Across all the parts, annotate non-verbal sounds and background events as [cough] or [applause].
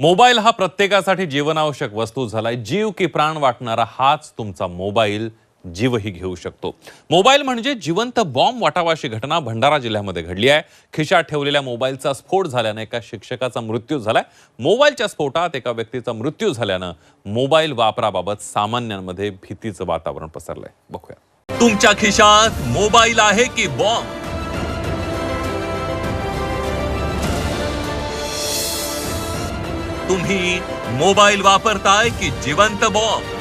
Mobile हा प्रत्येकासाठी जीवनावश्यक वस्तू झालाय. जीव की प्राण वाटणारा हाच तुमचा मोबाईल जीवही घेऊ शकतो. मोबाईल म्हणजे जिवंत बॉम्ब वाटावाशी घटना भंडारा जिल्ह्यामध्ये घडली आहे. खिशात ठेवलेल्या मोबाईलचा स्फोट झाल्यानं एका शिक्षकाचा मृत्यू झालाय. मोबाईलच्या स्फोटात एका व्यक्तीचा मृत्यू झाल्यानं मोबाईल वापराबाबत सामान्यांमध्ये भीतीचं वातावरण पसरलंय. बघूया. तुमच्या खिशात मोबाईल आहे की बॉम्ब? तुम्ही मोबाईल वापरताय की जिवंत बॉम्ब?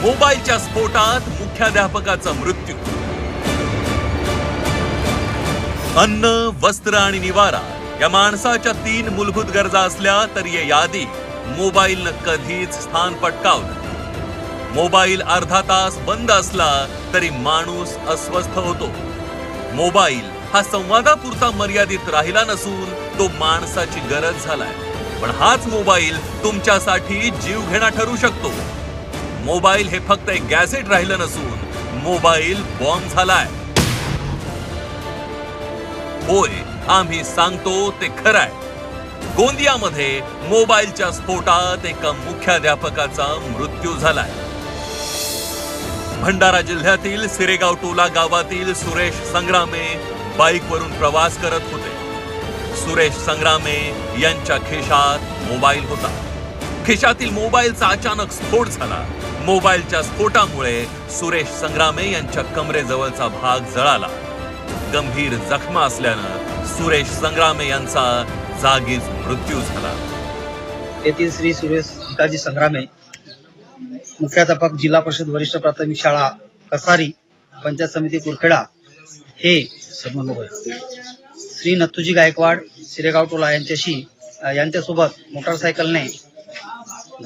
मोबाईलच्या स्फोटात मुख्याध्यापकाचा मृत्यू. अन्न वस्त्र आणि निवारा या माणसाच्या तीन मूलभूत गरजा असल्या तरी या यादी मोबाईलनं कधीच स्थान पटकावलं मोबाईल अर्धा तास बंद असला तरी माणूस अस्वस्थ होतो. मोबाईल हा संवादापुरता मर्यादित राहिला नसून तो माणसाची गरज झालाय. पण हाच मोबाईल तुमच्यासाठी जीवघेणा ठरू शकतो. मोबाईल हे फक्त एक गॅझेट राहिलं नसून मोबाईल बॉम्ब झालाय. होय आम्ही सांगतो ते खरंय. गोंदियामध्ये मोबाईलच्या स्फोटात एका मुख्याध्यापकाचा मृत्यू झालाय. भंडारा जिल्ह्यातील सिरेगाव टोला गावातील सुरेश संग्रामे बाईकवरून प्रवास करत होते. सुरेश संग्रामे यांच्या खिशात मोबाईल होता. खिशातील मोबाईलचा अचानक स्फोट झाला. मोबाईलच्या स्फोटामुळे सुरेश संग्रामे यांच्या कमरेजवळचा भाग जळाला. गंभीर जखमा असल्यानं सुरेश संग्रामे यांचा जागीच मृत्यू झाला. येथील श्री सुरेश भिकाजी संग्रामे मुख्याध्यापक जिल्हा परिषद वरिष्ठ प्राथमिक शाळा कसारी पंचायत समिती कुरखेडा हे समन्वय श्री नथुजी गायकवाड शिरेगाव टोला यांच्याशी यांच्यासोबत मोटारसायकलने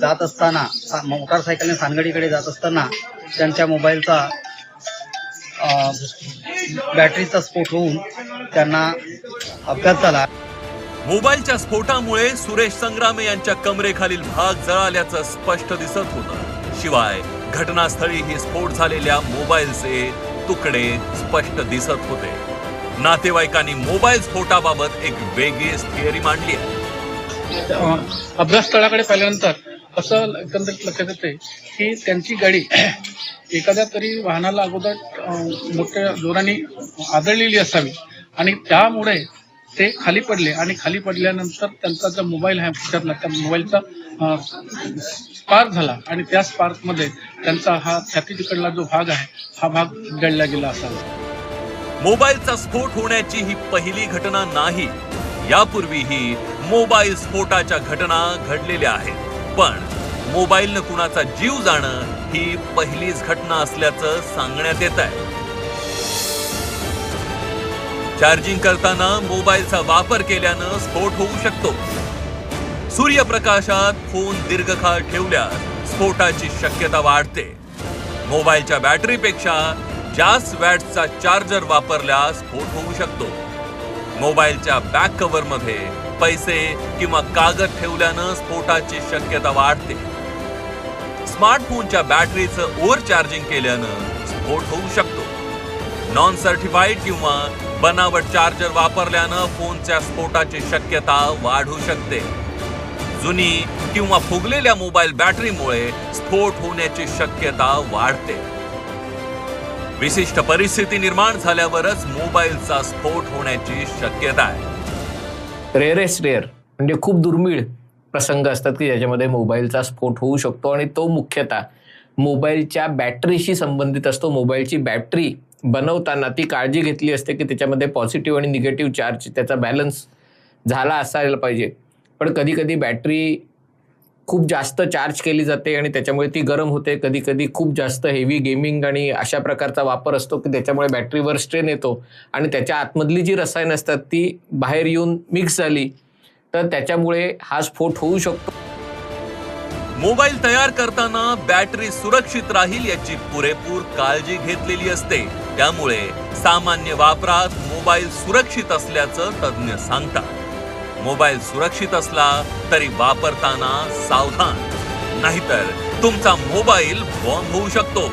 जात असताना मोटारसायकलने सानगडीकडे जात असताना त्यांच्या मोबाईलचा बॅटरीचा स्फोट होऊन त्यांना अपघात झाला. मोबाईलच्या स्फोटामुळे सुरेश संग्रामे यांच्या कमरेखालील भाग जळाल्याचं स्पष्ट दिसत होतं. शिवाय घटनास्थळी स्फोट झालेल्या मोबाईलचे तुकडे स्पष्ट दिसत होते. नातेवाईकांनी मोबाईल स्फोटाबाबत एक वेगळीच थिअरी मांडली आहे. अभ्यासस्थळाकडे पाहिल्यानंतर असं एकंदरीत लक्षात येते की त्यांची गाडी [clears throat] एखाद्या तरी वाहनाला अगोदर मोठ्या जोराने आदळलेली असावी. आणि त्यामुळे ते खाली पडले. आणि खाली पडल्यानंतर त्यांचा जो मोबाईल आहे त्या मोबाईलचा स्पार्क झाला. आणि त्या स्पार्कमध्ये त्यांचा हा छाती तिकडला जो भाग आहे हा भाग गळला गेला असावा. मोबाईलचा स्फोट होण्याची ही पहिली घटना नाही. यापूर्वीही मोबाईल स्फोटाच्या घटना घडलेल्या आहेत. पण मोबाईलनं कुणाचा जीव जाणं ही पहिलीच घटना असल्याचं सांगण्यात येत आहे. चार्जिंग करताना मोबाईलचा वापर केल्यानं स्फोट होऊ शकतो. सूर्यप्रकाशात फोन दीर्घकाळ ठेवल्यास स्फोटाची शक्यता वाढते. मोबाईलच्या बॅटरीपेक्षा जास्त वॅटचा चार्जर वापरल्यास स्फोट होऊ शकतो. मोबाईलच्या बॅक कव्हरमध्ये पैसे किंवा कागद ठेवल्यानं स्फोटाची शक्यता वाढते. स्मार्टफोनच्या बॅटरीचं ओव्हर चार्जिंग केल्यानं स्फोट होऊ शकतो. नॉन सर्टिफाईड किंवा बनावट चार्जर वापरल्यानं फोनच्या स्फोटाची शक्यता वाढू शकते. जुनी किंवा फुगलेल्या मोबाईल बॅटरीमुळे स्फोट होण्याची शक्यता वाढते. विशिष्ट परिस्थिती निर्माण झाल्यावरच मोबाईलचा स्फोट होण्याची शक्यता आहे. रेअरेस्ट रेअर म्हणजे खूप दुर्मिळ प्रसंग असतात की ज्याच्यामध्ये मोबाईलचा स्फोट होऊ शकतो आणि तो मुख्यतः मोबाईलच्या बॅटरीशी संबंधित असतो. मोबाईलची बॅटरी बनवताना ती काळजी घेतली असते की त्याच्यामध्ये पॉझिटिव्ह आणि निगेटिव्ह चार्ज त्याचा बॅलन्स झाला असायला पाहिजे. पण कधी कधी बॅटरी खूप जास्त चार्ज केली जाते आणि त्याच्यामुळे ती गरम होते. कधी कधी खूप जास्त हेवी गेमिंग आणि अशा प्रकारचा वापर असतो की त्याच्यामुळे बॅटरीवर स्ट्रेन येतो आणि त्याच्या आतमधली जी रसायनं असतात ती बाहेर येऊन मिक्स झाली तर त्याच्यामुळे हा स्फोट होऊ शकतो. मोबाईल तयार करताना बॅटरी सुरक्षित राहील याची पुरेपूर काळजी घेतलेली असते. त्यामुळे सामान्य वापरात मोबाईल सुरक्षित असल्याचं तज्ज्ञ सांगतात. मोबाईल सुरक्षित असला तरी वापरताना सावधान. नाहीतर तुमचा मोबाईल बॉम्ब होऊ शकतो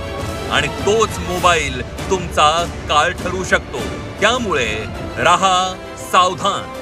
आणि तोच मोबाईल तुमचा काळ ठरू शकतो. त्यामुळे रहा सावधान.